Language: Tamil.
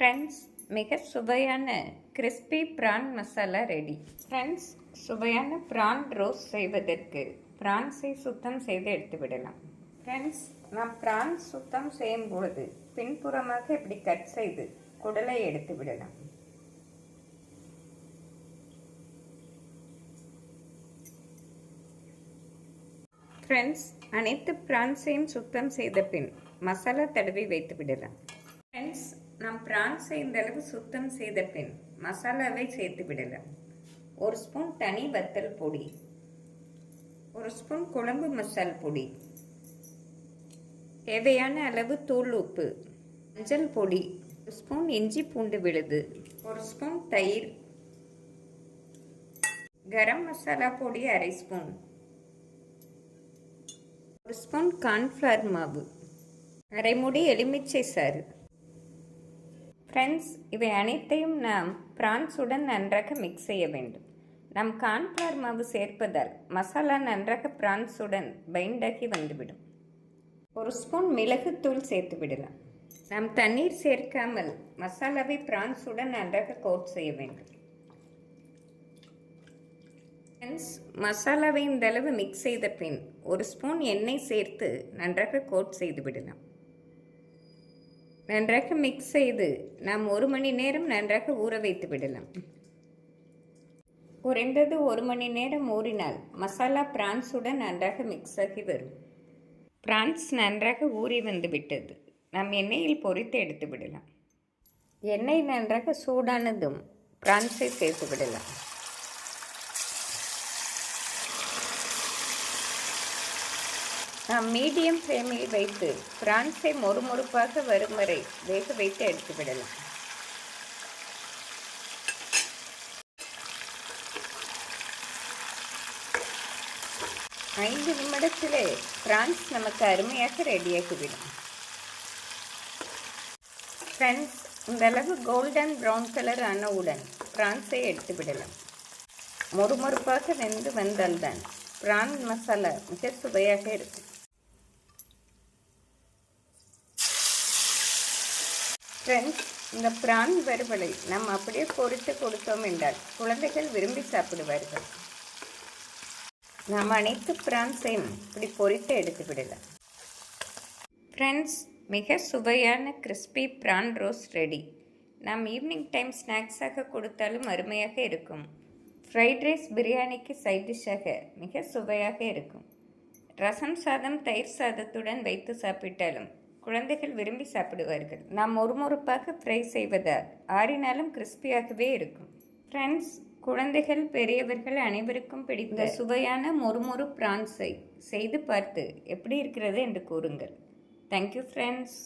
ஃப்ரெண்ட்ஸ் மிக சுவையான crispy prawn masala ready friends சுவையான ப்ரான் ரோஸ் செய்வதற்கு ப்ரான்ஸை சுத்தம் செய்து எடுத்து விடலாம். ஃப்ரெண்ட்ஸ் நாம் ப்ரான் சுத்தம் செய்யும் பொழுது பின்புறமாக இப்படி கட் செய்து குடலை எடுத்து விடலாம். ஃப்ரெண்ட்ஸ் அனைத்து பிரான்ஸையும் சுத்தம் செய்த பின் மசாலா தடவி வைத்து விடலாம். ஃப்ரெண்ட்ஸ் நாம் பிரான்ஸை இந்த அளவு சுத்தம் செய்த பின் மசாலாவை சேர்த்து விடலாம் ஒரு ஸ்பூன் தனி வத்தல் பொடி. ஒரு ஸ்பூன் குழம்பு மசால் பொடி. தேவையான அளவு தூள் உப்பு. மஞ்சள் பொடி. ஒரு ஸ்பூன் இஞ்சி பூண்டு விழுது. ஒரு ஸ்பூன் தயிர். கரம் மசாலா பொடி அரை ஸ்பூன் ஒரு ஸ்பூன் கார்ன்ஃப்ளவர் மாவு. அரை மூடி எலுமிச்சை சாறு. ஃப்ரெண்ட்ஸ் இவை அனைத்தையும் நாம் பிரான்ஸுடன் நன்றாக மிக்ஸ் செய்ய வேண்டும். நாம் கார்ன்ஃப்ளவர் மாவு சேர்ப்பதால் மசாலா நன்றாக பிரான்ஸுடன் பைண்டாகி வந்துவிடும். ஒரு ஸ்பூன் மிளகுத்தூள் சேர்த்து விடலாம். நாம் தண்ணீர் சேர்க்காமல் மசாலாவை பிரான்ஸுடன் நன்றாக கோட் செய்ய வேண்டும். ஃப்ரெண்ட்ஸ் மசாலாவை இந்தளவு மிக்ஸ் செய்த பின் ஒரு ஸ்பூன் எண்ணெய் சேர்த்து நன்றாக கோட் செய்து விடலாம். நன்றாக மிக்ஸ் செய்து நாம் ஒரு மணி நேரம் நன்றாக ஊற வைத்து விடலாம். குறைந்தது ஒரு மணி நேரம் ஊறினால் மசாலா பிரான்ஸுடன் நன்றாக மிக்ஸ் ஆகி வரும். பிரான்ஸ் நன்றாக ஊறி வந்து விட்டது. நாம் எண்ணெயில் பொரித்து எடுத்து விடலாம். எண்ணெய் நன்றாக சூடானதும் பிரான்ஸை சேர்த்து விடலாம். நாம் மீடியம் ஃப்ளேமில் வைத்து பிரான்ஸை மொறுமொறுப்பாக வரும் வரை வேக வைத்து எடுத்துவிடலாம் ஐந்து நிமிடத்திலே பிரான்ஸ் நமக்கு அருமையாக ரெடியாகிவிடும் ஃப்ரெண்ட்ஸ் இந்தளவு கோல்டன் ப்ரௌன் கலர் ஆனவுடன் பிரான்ஸை எடுத்து விடலாம். மொறுமொறுப்பாக வெந்து வந்தால்தான் பிரான் மசாலா மிக சுவையாக இருக்கும். ஃப்ரெண்ட்ஸ் இந்த பிரான் வறுவலை நாம் அப்படியே பொரித்து கொடுத்தோம் என்றால் குழந்தைகள் விரும்பி சாப்பிடுவார்கள். நாம் அனைத்து பிரான்ஸையும் இப்படி பொரித்து எடுத்து விடலாம். ஃப்ரெண்ட்ஸ் மிக சுவையான கிறிஸ்பி பிரான் ரோஸ் ரெடி. நாம் ஈவினிங் டைம் ஸ்நாக்ஸாக கொடுத்தாலும் அருமையாக இருக்கும். ஃப்ரைட் ரைஸ் பிரியாணிக்கு சைட் டிஷ்ஷாக மிக சுவையாக இருக்கும். ரசம் சாதம் தயிர் சாதத்துடன் வைத்து சாப்பிட்டாலும் குழந்தைகள் விரும்பி சாப்பிடுவார்கள். நாம் மொறுமொறுப்பாக ஃப்ரை செய்வதால் ஆறினாலும் கிறிஸ்பியாகவே இருக்கும். ஃப்ரெண்ட்ஸ் குழந்தைகள் பெரியவர்கள் அனைவருக்கும் பிடித்த சுவையான மொறுமொறு பிரான்ஸை செய்து பார்த்து எப்படி இருக்கிறது என்று கூறுங்கள். Thank you friends